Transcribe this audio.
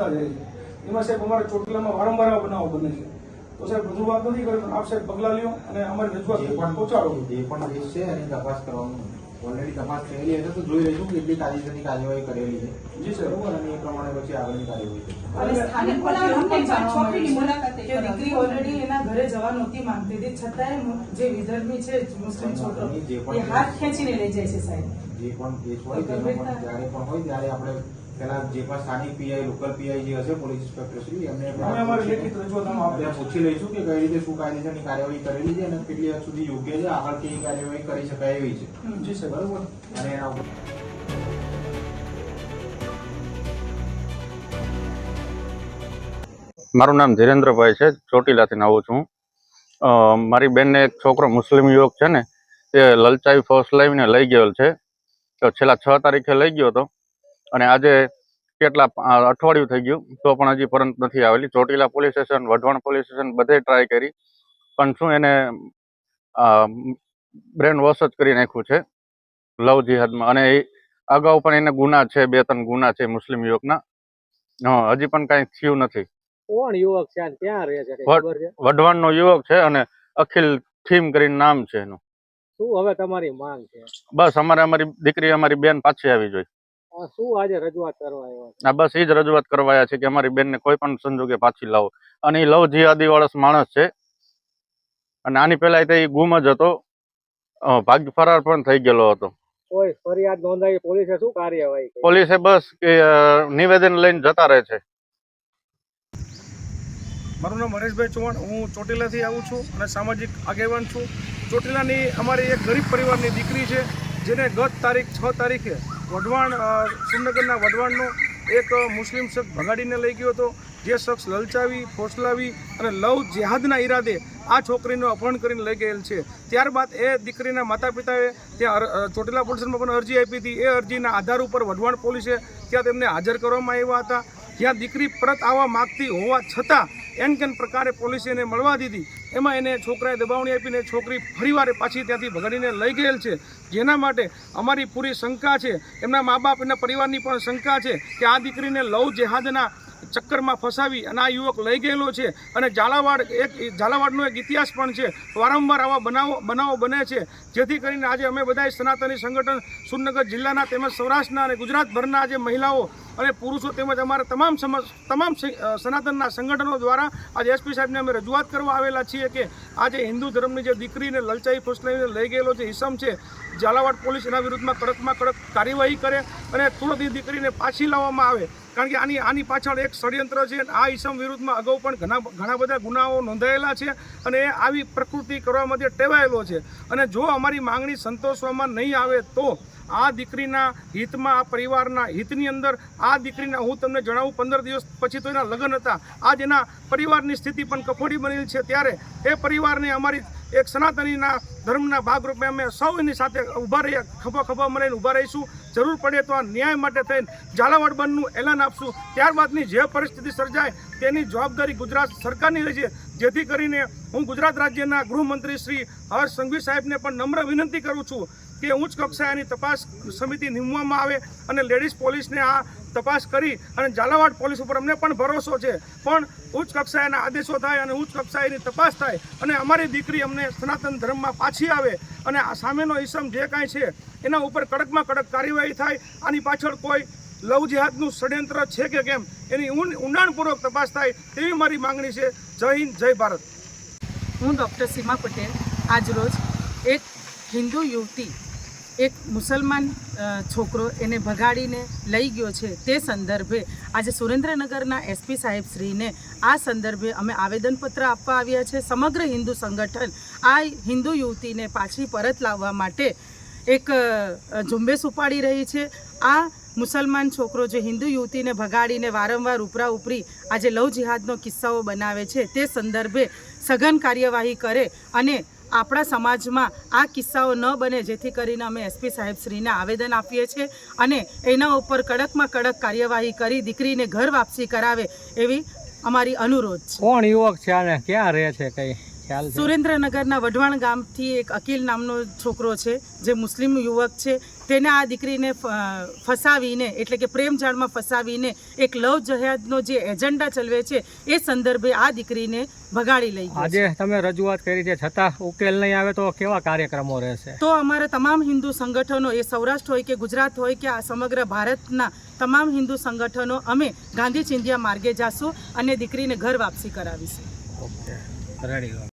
વધતા જાય છે. એમાં સાહેબ અમારા ચોટીલામાં વારંવાર આ બનાવો બને છે. તો સાહેબ રજૂઆત નથી કરી પણ આપ સાહેબ પગલાં લ્યો અને અમારી રજૂઆત પણ પહોંચાડો. જે પણ કેસ છે એની તપાસ કરવાનું. ઓલરેડી તપાસ થયેલી હશે તો જોઈ રહીશું કેટલી કાયદેસરની કાર્યવાહી કરેલી છે. જી સર બરોબર? અને એ પ્રમાણે પછી આગળની કાર્યવાહી દીકરી ઓલરેડી એના ઘરે જવા નહોતી માંગતી. હતી છતાંય જે વિધર્મી છે મુસ્લિમ છોકરો એ હાથ ખેંચીને લઈ જાય છે સાહેબ. જે પણ કેસ હોય ત્યારે પણ જ્યારે પણ હોય ત્યારે આપણે પેલા જે પણ સ્થાનિક પીઆઈ લોકલ પીઆઈ જે હશે પોલીસ ઇન્સ્પેક્ટર શ્રી એમને પૂછી લઈશું. કે કઈ રીતે શું કાયદેસરની કાર્યવાહી કરેલી છે અને કેટલી હદ સુધી યોગ્ય છે આગળ કેવી કાર્યવાહી કરી શકાય એવી છે. બરોબર? અને એના ઉપર મારું નામ ધીરેન્દ્રભાઈ છે ચોટીલાથી આવું છું. અ, મારી બેનને એક છોકરો મુસ્લિમ યુવક છે ને એ લલચાઈ ફોર્સ લાવીને લઈ ગયેલ છે. તો છેલ્લા છ તારીખે લઈ ગયો હતો. અને આજે કેટલા અઠવાડિયું થઈ ગયું તો પણ હજી પરત નથી આવેલી. Chotila police station Wadhwan police station બધે ટ્રાય કરી. પણ શું એને બ્રેન વોશ જ કરી નાખ્યું છે લવ જિહાદમાં. અને એ અગાઉ પણ એને ગુના છે બે ત્રણ ગુના છે મુસ્લિમ યુવકના. હજી પણ કાંઈ થયું નથી. કોણ યુવક છે? ક્યાં રહે છે? કઈ વડ- વઢવાણનો યુવક છે અને અખિલ થીમ કરીને નામ છે એનું. શું હવે તમારી માંગ છે? બસ અમારે અમારી દીકરી અમારી બેન પાછી આવી જોઈએ શું આજે રજૂઆત કરવા આવ્યા બસ એ જ રજૂઆત કરવા છે કે અમારી બેનને કોઈ પણ સંજોગે પાછી લાવો. અને એ લવ જિહાદી વાળો માણસ છે. અને આની પહેલા તે ઈ ગુમ જ હતો. ભાગ ફરાર પણ થઈ ગયેલો હતો. કોઈ ફરિયાદ પોલીસે શું કાર્યવાહી પોલીસે બસ નિવેદન લઈને જતા રહે છે. મારું નામ હરેશભાઈ ચૌહાણ. હું ચોટીલાથી આવું છું અને સામાજિક આગેવાન છું. ચોટીલાની અમારી એક ગરીબ પરિવારની દીકરી છે જેને ગત તારીખ છ તારીખે વઢવાણ શ્રીનગરના વઢવાણનો એક મુસ્લિમ શખ્સ ભગાડીને લઈ ગયો હતો. જે શખ્સ લલચાવી, ફોસલાવી અને લવ જેહાદના ઈરાદે આ છોકરીનું અપહરણ કરીને લઈ ગયેલ છે. ત્યારબાદ એ દીકરીના માતા પિતાએ ત્યાં ચોટીલા પોલીસમાં પણ અરજી આપી હતી. એ અરજીના આધાર ઉપર વઢવાણ પોલીસે ત્યાં તેમને હાજર કરવામાં આવ્યા હતા. જ્યાં દીકરી પરત આવવા માગતી હોવા છતાં એન કેન પ્રકારે પોલીસે એને મળવા દીધી. એમાં એને છોકરાએ દબાવણી આપીને છોકરી ફરીવાર પાછી ત્યાંથી ભગાડીને લઈ ગયેલ છે. જેના માટે અમારી પૂરી શંકા છે. એમના મા બાપ એના પરિવારની પણ શંકા છે કે આ દીકરીને લવ જેહાદના ચક્કરમાં ફસાવી અને આ યુવક લઈ ગયેલો છે. અને ઝાલાવાડ એક ઝાલાવાડનો એક ઇતિહાસ પણ છે. વારંવાર આવા બનાવો બનાવો બને છે. જેથી કરીને આજે અમે બધાય સનાતની સંગઠન સુરનગર જિલ્લાના તેમજ સૌરાષ્ટ્રના અને ગુજરાતભરના જે મહિલાઓ અને પુરુષો તેમજ અમારા તમામ તમામ સનાતનના સંગઠનો દ્વારા આજે એસપી સાહેબને અમે રજૂઆત કરવા આવેલા છીએ કે આજે હિન્દુ ધર્મની જે દીકરીને લલચાઈ ફસલાવીને લઈ ગયેલો છે ઇસમ છે ઝાલાવાડ પોલીસ એના વિરુદ્ધમાં કડકમાં કડક કાર્યવાહી કરે અને તુરંત દીકરીને પાછી લાવવામાં આવે. કારણ કે આની આની પાછળ એક ષડયંત્ર છે આ ઈસમ વિરુદ્ધમાં અગાઉ પણ ઘણા ઘણા બધા ગુનાઓ નોંધાયેલા છે અને એ આવી પ્રકૃતિ કરવા માટે ટેવાયેલો છે. અને જો અમારી માંગણી સંતોષવામાં નહીં આવે તો આ દીકરીના હિતમાં, આ પરિવારના હિતની અંદર આ દીકરીના હું તમને જણાવું, પંદર દિવસ પછી તો એના લગ્ન હતા. આજ એના પરિવારની સ્થિતિ પણ કફોડી બનેલી છે. ત્યારે એ પરિવારને અમારી એક સનાતનીના ધર્મના ભાગરૂપે અમે સૌ એની સાથે ઊભા રહીએ ખભા ખભા મળીને ઊભા રહીશું. જરૂર પડે તો આ ન્યાય માટે થઈને ઝાલાવાડ બંધનું એલાન આપશું. ત્યારબાદની જે પરિસ્થિતિ સર્જાય તેની જવાબદારી ગુજરાત સરકારની રહેશે. જેથી કરીને હું ગુજરાત રાજ્યના ગૃહમંત્રી શ્રી હર્ષ સંઘવી સાહેબને પણ નમ્ર વિનંતી કરું છું. કે ઉચ્ચ કક્ષાએની તપાસ સમિતિ નીમવામાં આવે અને લેડીઝ પોલીસને આ તપાસ કરી અને ઝાલાવાડ પોલીસ ઉપર અમને પણ ભરોસો છે. પણ ઉચ્ચ કક્ષાએના આદેશો થાય અને ઉચ્ચ કક્ષાએની તપાસ થાય અને અમારી દીકરી અમને સનાતન ધર્મમાં પાછી આવે અને આ સામેનો ઇસમ જે કાંઈ છે, એના ઉપર કડકમાં કડક કાર્યવાહી થાય. આની પાછળ કોઈ લવ જિહાદનું ષડયંત્ર છે કે કેમ, એની ઊંડ- ઊંડાણપૂર્વક તપાસ થાય તેવી મારી માંગણી છે. જય હિન્દ, જય ભારત. હું ડૉક્ટર સીમા પટેલ આજરોજ એક હિન્દુ યુવતી એક મુસલમાન છોકરો એને ભગાડીને લઈ ગયો છે તે સંદર્ભે આજે સુરેન્દ્રનગરના એસપી સાહેબ શ્રીને આ સંદર્ભે અમે આવેદનપત્ર આપવા આવ્યા છે. સમગ્ર હિન્દુ સંગઠન આ હિન્દુ યુવતીને પાછી પરત લાવવા માટે એક ઝુંબેશ ઉપાડી રહી છે. આ મુસલમાન છોકરો જે હિન્દુ યુવતીને ભગાડીને વારંવાર ઉપરા ઉપરી આજે લવ જિહાદનો કિસ્સાઓ બનાવે છે તે સંદર્ભે સઘન કાર્યવાહી કરે અને આપણા સમાજમાં આ કિસ્સાઓ ન બને જેથી કરીને અમે એસપી સાહેબશ્રીને આવેદન આપીએ છીએ અને એના ઉપર કડકમાં કડક કાર્યવાહી કરી દીકરીને ઘર વાપસી કરાવે એવી અમારી અનુરોધ કોણ યુવક છે ક્યાં રહે છે કઈ? ખ્યાલ સુરેન્દ્રનગરના વઢવાણ ગામથી એક અકીલ નામનો છોકરો છે જે મુસ્લિમ યુવક છે તેને આ દીકરીને ફસાવીને એટલે કે પ્રેમ જાળમાં ફસાવીને એક લવ જહાદનો જે એજન્ડા ચલવે છે એ સંદર્ભે આ દીકરીને ભગાડી લઈ આજે તમે રજૂઆત કરી છે છતાં ઉકેલ નહીં આવે તો કેવા કાર્યક્રમો રહેશે? તો અમારા તમામ હિન્દુ સંગઠનો એ સૌરાષ્ટ્ર હોય કે ગુજરાત હોય કે આ સમગ્ર ભારતના તમામ હિન્દુ સંગઠનો અમે ગાંધી ચિંધિયા માર્ગે જાશું અને દીકરીને ઘર વાપસી કરાવીશું. Okay ready.